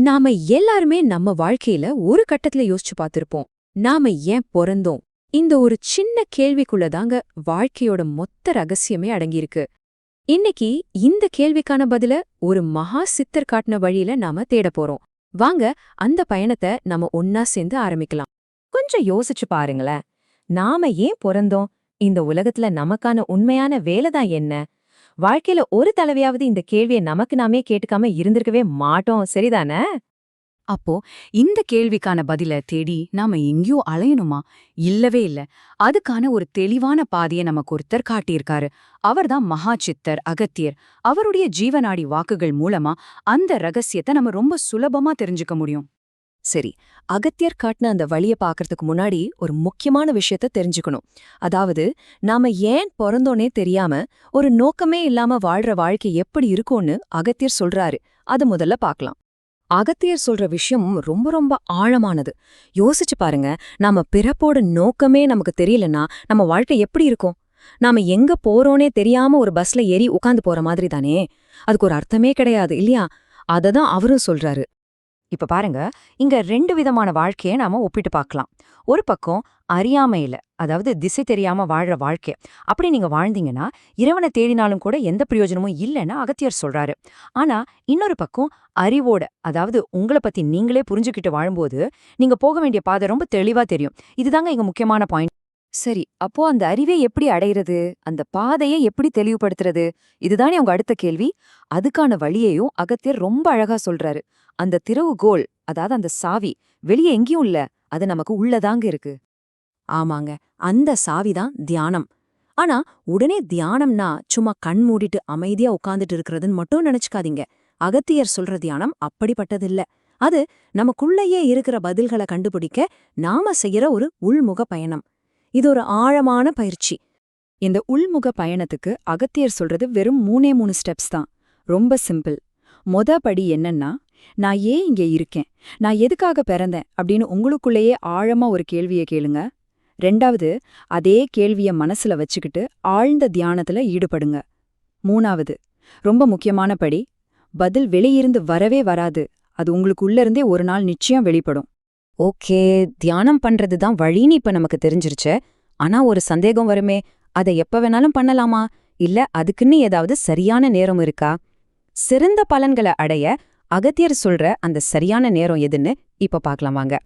நாம எல்லாருமே நம்ம வாழ்க்கையில ஒரு கட்டத்துல யோசிச்சு பார்த்திருப்போம். நாம ஏன் பொறந்தோம்? இந்த ஒரு சின்ன கேள்விக்குள்ளதாங்க வாழ்க்கையோட மொத்த ரகசியமே அடங்கியிருக்கு. இன்னைக்கு இந்த கேள்விக்கான பதில ஒரு மகா சித்தர் காட்டின வழியில நாம தேட போறோம். வாங்க அந்த பயணத்தை நாம ஒன்னா சேர்ந்து ஆரம்பிக்கலாம். கொஞ்சம் யோசிச்சு பாருங்களேன். நாம ஏன் பிறந்தோம்? இந்த உலகத்துல நமக்கான உண்மையான வேலைதான் என்ன? வாழ்க்கையில ஒரு தலைவையாவது இந்த கேள்வியை நமக்கு நாமே கேட்டுக்காம இருந்திருக்கவே மாட்டோம். சரிதானே? அப்போ இந்த கேள்விக்கான பதில தேடி நாம எங்கேயோ அலையணுமா? இல்லவே இல்ல. அதுக்கான ஒரு தெளிவான பாதையை நமக்கு ஒருத்தர் காட்டியிருக்காரு. அவர்தான் மகா சித்தர் அகத்தியர். அவருடைய ஜீவநாடி வாக்குகள் மூலமா அந்த ரகசியத்தை நம்ம ரொம்ப சுலபமா தெரிஞ்சுக்க முடியும். சரி அகத்தியர் காட்டின அந்த வழிய பாக்கறதுக்கு முன்னாடி ஒரு முக்கியமான விஷயத்த தெரிஞ்சுக்கணும். அதாவது நாம ஏன் பிறந்தோனே தெரியாம ஒரு நோக்கமே இல்லாம வாழ்ற வாழ்க்கை எப்படி இருக்கும்னு அகத்தியர் சொல்றாரு. அது முதல்ல பார்க்கலாம் அகத்தியர் சொல்ற விஷயம் ரொம்ப ரொம்ப ஆழமானது. யோசிச்சு பாருங்க நாம பிறப்போட நோக்கமே நமக்கு தெரியலன்னா நம்ம வாழ்க்கை எப்படி இருக்கும்? நாம எங்க போறோனே தெரியாம ஒரு பஸ்ல ஏறி உட்காந்து போற மாதிரி தானே? அதுக்கு ஒரு அர்த்தமே கிடையாது இல்லையா? அததான் அவரும் சொல்றாரு. இப்ப பாருங்க இங்க ரெண்டு விதமான வாழ்க்கைய நாம ஒப்பிட்டு பார்க்கலாம் ஒரு பக்கம் அறியாமையில அதாவது திசை தெரியாம வாழ்ற வாழ்க்கை. அப்படி நீங்க வாழ்ந்தீங்கன்னா இறைவனை தேடினாலும் கூட எந்த பிரயோஜனமும் இல்லைன்னு அகத்தியர் சொல்றாரு. ஆனா இன்னொரு பக்கம் அறிவோட அதாவது உங்களை பத்தி நீங்களே புரிஞ்சுக்கிட்டு வாழும்போது நீங்க போக வேண்டிய பாதை ரொம்ப தெளிவா தெரியும். இதுதாங்க இங்க முக்கியமான பாயிண்ட் சரி அப்போ அந்த அறிவை எப்படி அடையிறது? அந்த பாதையை எப்படி தெளிவுபடுத்துறது? இதுதானே உங்க அடுத்த கேள்வி. அதுக்கான வழியையும் அகத்தியர் ரொம்ப அழகா சொல்றாரு. அந்த திறவுகோல் அதாவது அந்த சாவி வெளியே எங்கேயும் இல்ல. அது நமக்கு உள்ளதாங்க இருக்கு. ஆமாங்க அந்த சாவிதான் தியானம். ஆனா உடனே தியானம்னா சும்மா கண் மூடிட்டு அமைதியா உட்கார்ந்துட்டு இருக்கிறதுன்னு மட்டும் நினைச்சுக்காதீங்க. அகத்தியர் சொல்ற தியானம் அப்படிப்பட்டதில்ல. அது நமக்குள்ளேயே இருக்கிற பதில்களை கண்டுபிடிக்க நாம செய்யற ஒரு உள்முக பயணம். இது ஒரு ஆழமான பயிற்சி. இந்த உள்முக பயணத்துக்கு அகத்தியர் சொல்றது வெறும் மூணே மூணு ஸ்டெப்ஸ் தான். ரொம்ப சிம்பிள். மொத படி என்னன்னா நான் ஏன் இங்கே இருக்கேன்? நான் எதுக்காக பிறந்தேன்? அப்படின்னு உங்களுக்குள்ளேயே ஆழமா ஒரு கேள்வியை கேளுங்க. ரெண்டாவது அதே கேள்விய மனசுல வச்சுக்கிட்டு ஆழ்ந்த தியானத்துல ஈடுபடுங்க. மூணாவது ரொம்ப முக்கியமான படி பதில் வெளியிருந்து வரவே வராது. அது உங்களுக்கு உள்ளிருந்தே ஒரு நாள் நிச்சயம் வெளிப்படும். ஓகே தியானம் பண்றது தான் வழின்னு இப்ப நமக்கு தெரிஞ்சிருச்சு. ஆனா ஒரு சந்தேகம் வருமே அதை எப்ப வேணாலும் பண்ணலாமா? இல்ல அதுக்குன்னு ஏதாவது சரியான நேரம் இருக்கா? சிறந்த பலன்களை அடைய அகத்தியர் சொல்ற அந்த சரியான நேரம் எதுன்னு இப்ப பார்க்கலாம் வாங்க.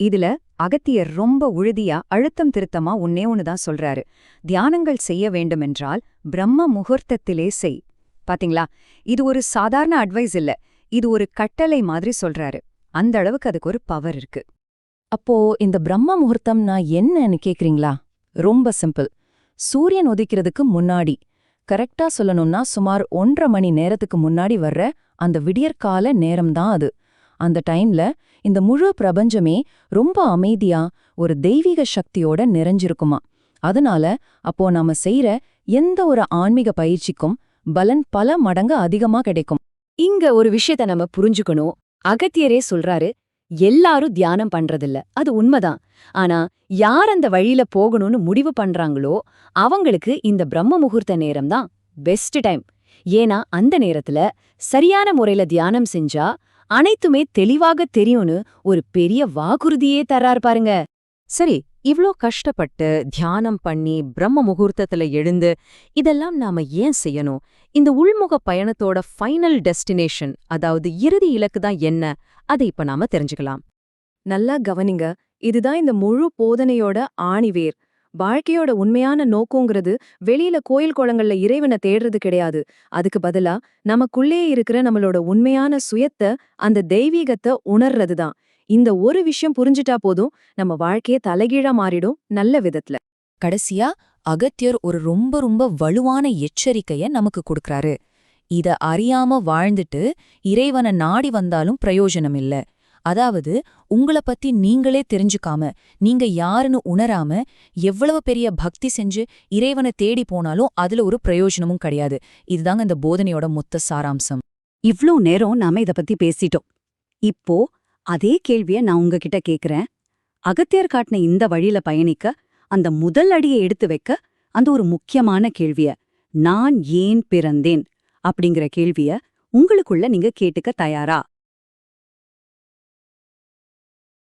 இதுல அகத்தியர் ரொம்ப உழுதியா அழுத்தம் திருத்தமா ஒன்னே ஒண்ணுதான் சொல்றாரு. தியானங்கள் செய்ய வேண்டுமென்றால் பிரம்ம முகூர்த்தத்திலே செய். பாத்தீங்களா? இது ஒரு சாதாரண அட்வைஸ் இல்ல. இது ஒரு கட்டளை மாதிரி சொல்றாரு. அந்த அளவுக்கு அதுக்கு ஒரு பவர் இருக்கு. அப்போ இந்த பிரம்ம முகூர்த்தம்னா என்னன்னு கேக்குறீங்களா? ரொம்ப சிம்பிள் சூரியன் உதிக்கிறதுக்கு முன்னாடி கரெக்டா சொல்லணும்னா சுமார் ஒன்றரை மணி நேரத்துக்கு முன்னாடி வர்ற அந்த விடியற்கால நேரம்தான் அது. அந்த டைம்ல இந்த முழு பிரபஞ்சமே ரொம்ப அமைதியா ஒரு தெய்வீக சக்தியோட நிறைஞ்சிருக்குமா? அதனால அப்போ நாம செய்யற எந்த ஒரு ஆன்மீக பயிற்சிக்கும் பலன் பல மடங்கு அதிகமா கிடைக்கும். இங்க ஒரு விஷயத்த நம்ம புரிஞ்சுக்கணும். அகத்தியரே சொல்றாரு எல்லாரும் தியானம் பண்றதில்ல. அது உண்மைதான். ஆனா யார் அந்த வழியில போகணும்னு முடிவு பண்றாங்களோ அவங்களுக்கு இந்த பிரம்ம முகூர்த்த நேரம் தான் பெஸ்ட் டைம் ஏன்னா அந்த நேரத்துல சரியான முறையில தியானம் செஞ்சா அனைத்துமே தெளிவாக தெரியும்னு ஒரு பெரிய வாக்குறுதியே தர்றார் பாருங்க. சரி இவ்ளோ கஷ்டப்பட்டு தியானம் பண்ணி பிரம்ம முகூர்த்தத்துல எழுந்து இதெல்லாம் நாம ஏன் செய்யணும்? இந்த உள்முக பயணத்தோட ஃபைனல் டெஸ்டினேஷன் அதாவது இறுதி இலக்கு தான் என்ன? அதை இப்ப நாம தெரிஞ்சுக்கலாம். நல்லா கவனிங்க. இதுதான் இந்த முழு போதனையோட ஆணிவேர். வாழ்க்கையோட உண்மையான நோக்கங்கிறது வெளியில கோயில் குளங்கள்ல இறைவனை தேடுறது கிடையாது. அதுக்கு பதிலா நமக்குள்ளே இருக்கிற நம்மளோட உண்மையான சுயத்தை அந்த தெய்வீகத்தை உணர்றதுதான். இந்த ஒரு விஷயம் புரிஞ்சிட்டா போதும் நம்ம வாழ்க்கைய தலைகீழா மாறிடும் நல்ல விதத்துல. கடைசியா அகத்தியர் ஒரு ரொம்ப ரொம்ப வலுவான எச்சரிக்கைய நமக்கு கொடுக்கறாரு. இத அறியாம வாழ்ந்துட்டு இறைவனை நாடி வந்தாலும் பிரயோஜனம் இல்ல அதாவது உங்கள பத்தி நீங்களே தெரிஞ்சுக்காம நீங்க யாருன்னு உணராம எவ்வளவு பெரிய பக்தி செஞ்சு இறைவனை தேடி போனாலும் அதுல ஒரு பிரயோஜனமும் கிடையாது. இதுதாங்க இந்த போதனையோட மொத்த சாராம்சம். இவ்ளோ நேரம் நாம இத பத்தி பேசிட்டோம். இப்போ அதே கேள்விய நான் உங்ககிட்ட கேக்குறேன். அகத்தியர் காட்டின இந்த வழியில பயணிக்க அந்த முதல் அடியை எடுத்து வைக்க அந்த ஒரு முக்கியமான கேள்விய நான் ஏன் பிறந்தேன்? அப்படிங்கிற கேள்விய உங்களுக்குள்ள நீங்க கேட்டுக்க தயாரா?